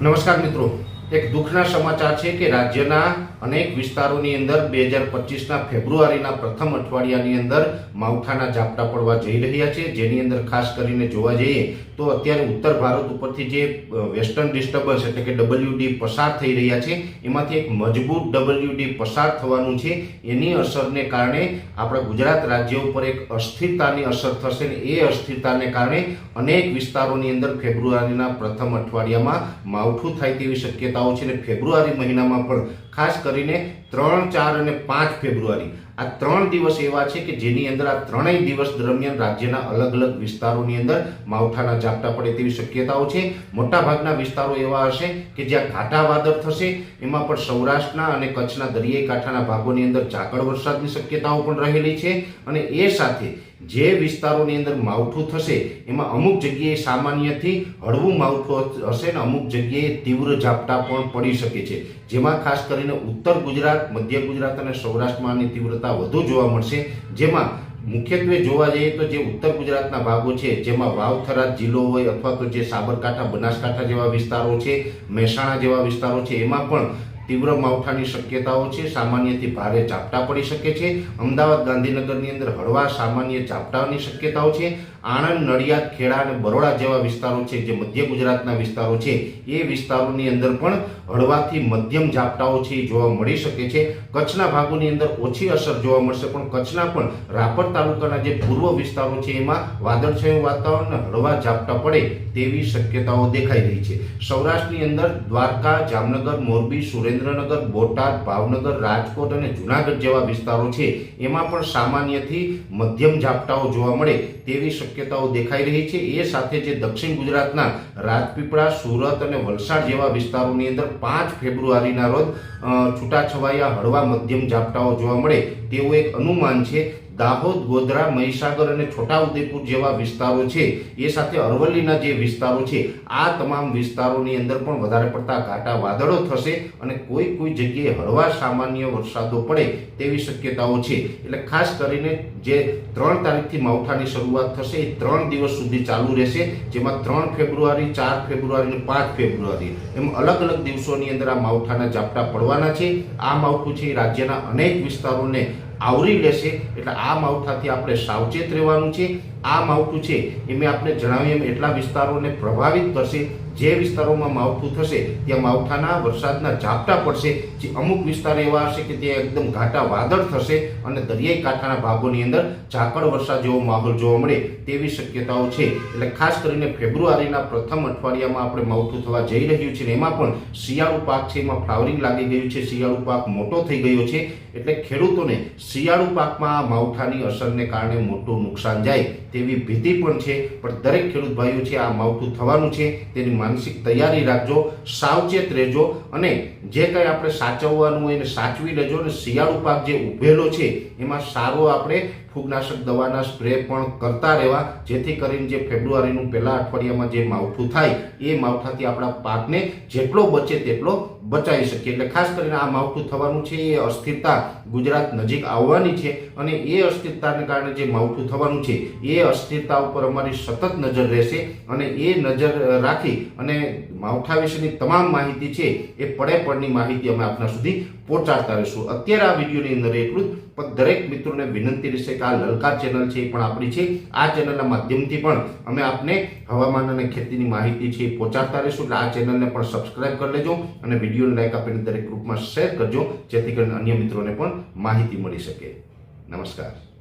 નમસ્કાર મિત્રો. એક દુઃખના સમાચાર છે કે રાજ્યના અનેક વિસ્તારોની અંદર બે હજાર પચીસના ફેબ્રુઆરીના પ્રથમ અઠવાડિયાની અંદર માવઠાના ઝાપટા પડવા જઈ રહ્યા છે. જેની અંદર ખાસ કરીને જોવા જઈએ તો અત્યારે ઉત્તર ભારત ઉપરથી જે વેસ્ટર્ન ડિસ્ટર્બન્સ એટલે કે ડબલ્યુડી પસાર થઈ રહ્યા છે, એમાંથી એક મજબૂત ડબલ્યુડી પસાર થવાનું છે. એની અસરને કારણે આપણા ગુજરાત રાજ્ય ઉપર એક અસ્થિરતાની અસર થશે ને એ અસ્થિરતાને કારણે અનેક વિસ્તારોની અંદર ફેબ્રુઆરીના પ્રથમ અઠવાડિયામાં માવઠું થાય તેવી શક્યતાઓ છે ને ફેબ્રુઆરી મહિનામાં પણ ખાસ કરીને ત્રણ, ચાર અને પાંચ ફેબ્રુઆરી આ ત્રણ દિવસ એવા છે કે જેની અંદર આ ત્રણેય દિવસ દરમિયાન રાજ્યના અલગ અલગ વિસ્તારોની અંદર માવઠાના ઝાપટા પડે તેવી શક્યતાઓ છે. મોટાભાગના વિસ્તારો એવા હશે કે જ્યાં ઘાટા વાદળ થશે, એમાં પણ સૌરાષ્ટ્રના અને કચ્છના દરિયાઈ કાંઠાના ભાગોની અંદર ઝાકળ વરસાદની શક્યતાઓ પણ રહેલી છે અને એ સાથે જે વિસ્તારોની અંદર માવઠું થશે, એમાં અમુક જગ્યાએ સામાન્યથી હળવું માવઠું હશે ને અમુક જગ્યાએ તીવ્ર ઝાપટા પણ પડી શકે છે. જેમાં ખાસ કરીને ઉત્તર ગુજરાત, મધ્ય ગુજરાત અને સૌરાષ્ટ્રમાં આની તીવ્રતા વધુ જોવા મળશે. જેમાં મુખ્યત્વે જોવા જઈએ તો જે ઉત્તર ગુજરાતના ભાગો છે, જેમાં વાવથરા જિલ્લો હોય અથવા તો જે સાબરકાંઠા, બનાસકાંઠા જેવા વિસ્તારો છે, મહેસાણા જેવા વિસ્તારો છે, એમાં પણ તીવ્ર માવઠાની શક્યતાઓ છે, સામાન્યથી ભારે ઝાપટા પડી શકે છે. અમદાવાદ ગાંધીનગરની અંદર હળવા સામાન્ય ઝાપટાની શક્યતાઓ છે. આણંદ, નડિયાદ, ખેડા અને બરોડા જેવા વિસ્તારો છે જે મધ્ય ગુજરાતના વિસ્તારો છે. એ વિસ્તારોની અંદર પણ હળવાથી મધ્યમ ઝાપટાઓ છે એ જોવા મળી શકે છે. કચ્છના ભાગોની અંદર ઓછી અસર જોવા મળશે, પણ કચ્છના પણ રાપર તાલુકાના જે પૂર્વ વિસ્તારો છે એમાં વાદળછાયું વાતાવરણ હળવા ઝાપટા પડે તેવી શક્યતાઓ દેખાઈ રહી છે. સૌરાષ્ટ્રની અંદર દ્વારકા, જામનગર, મોરબી સુરેન્દ્રનગર, બોટાદ, ભાવનગર, રાજકોટ અને જૂનાગઢ જેવા વિસ્તારો છે. એમાં પણ સામાન્યથી મધ્યમ ઝાપટાઓ જોવા મળે તેવી શક્યતાઓ દેખાઈ રહી છે. એ સાથે જે દક્ષિણ ગુજરાતના રાજપીપળા, સુરત અને વલસાડ જેવા વિસ્તારોની અંદર પાંચ ફેબ્રુઆરીના રોજ છૂટાછવાયા હળવા મધ્યમ ઝાપટાઓ જોવા મળે તેવું એક અનુમાન છે. દાહોદ, ગોધરા, મહીસાગર અને છોટાઉદેપુર જેવા વિસ્તારો છે, એ સાથે અરવલ્લીના જે વિસ્તારો છે, આ તમામ વિસ્તારોની અંદર પણ વધારે પડતા ઘાટા વાદળો થશે અને કોઈ કોઈ જગ્યાએ હળવા સામાન્ય વરસાદો પડે તેવી શક્યતાઓ છે. એટલે ખાસ કરીને જે ત્રણ તારીખથી માવઠાની શરૂઆત થશે, એ ત્રણ દિવસ સુધી ચાલુ રહેશે, જેમાં ત્રણ ફેબ્રુઆરી, ચાર ફેબ્રુઆરી અને પાંચ ફેબ્રુઆરી. એમ અલગ અલગ દિવસોની અંદર આ માવઠાના ઝાપટા પડવાના છે. આ માવઠું છે રાજ્યના અનેક વિસ્તારોને આવરી લેશે. એટલે આ માવઠાથી આપણે સાવચેત રહેવાનું છે. આ માવઠું છે એ મેં આપણે જણાવ્યું એમ એટલા વિસ્તારોને પ્રભાવિત કરશે. જે વિસ્તારોમાં માવઠું થશે, ત્યાં માવઠાના વરસાદના ઝાપટા પડશે. જે અમુક વિસ્તાર એવા હશે કે ત્યાં એકદમ ઘાટા વાદળ થશે અને દરિયાઈ કાંઠાના ભાગોની અંદર ઝાકળ વરસાદ જેવો માહોલ જોવા મળે તેવી શક્યતાઓ છે. એટલે ખાસ કરીને ફેબ્રુઆરીના પ્રથમ અઠવાડિયામાં આપણે માવઠું થવા જઈ રહ્યું છે એમાં પણ શિયાળુ પાક છે એમાં ફ્લાવરિંગ લાગી ગયું છે. શિયાળુ પાક મોટો થઈ ગયો છે. એટલે ખેડૂતોને શિયાળુ પાકમાં માવઠાની અસરને કારણે મોટું નુકસાન જાય. તેવી ભીતિ પણ છે. પણ દરેક ખેડૂત ભાઈઓ છે, આ માવઠું થવાનું છે. તેની માનસિક તૈયારી રાખજો, સાવચેત રહેજો અને જે કંઈ આપણે સાચવવાનું હોય એને સાચવી લેજો અને શિયાળુ પાક જે ઉભેલો છે, એમાં સારો આપણે ફૂગનાશક દવાના સ્પ્રે પણ કરતા રહેવા. જેથી કરીને જે ફેબ્રુઆરીનું પહેલા અઠવાડિયામાં જે માવઠું થાય, એ માવઠાથી આપણા પાકને જેટલો બચે તેટલો બચાવી શકીએ. એટલે ખાસ કરીને આ માવઠું થવાનું છે, એ અસ્થિરતા ગુજરાત નજીક આવવાની છે અને એ અસ્થિરતાને કારણે જે માવઠું થવાનું છે અસ્થિરતા ઉપર અમારી સતત નજર રહેશે અને એ નજર રાખી અને માવઠા વિશેની તમામ માહિતી છે એ પડે પડની માહિતી અમે આપના સુધી પહોંચાડતા રહીશું. અત્યારે આ વિડીયોની અંદર એટલું જ, પણ દરેક મિત્રોને વિનંતી રહેશે કે આ લલકાર ચેનલ છે એ પણ આપણી છે. આ ચેનલના માધ્યમથી પણ અમે આપને હવામાન અને ખેતીની માહિતી છે એ પહોંચાડતા રહીશું. એટલે આ ચેનલને પણ સબસ્ક્રાઇબ કરી લેજો અને વિડીયોને લાઈક આપીને દરેક ગ્રુપમાં શેર કરજો, જેથી કરીને અન્ય મિત્રોને પણ માહિતી મળી શકે. નમસ્કાર.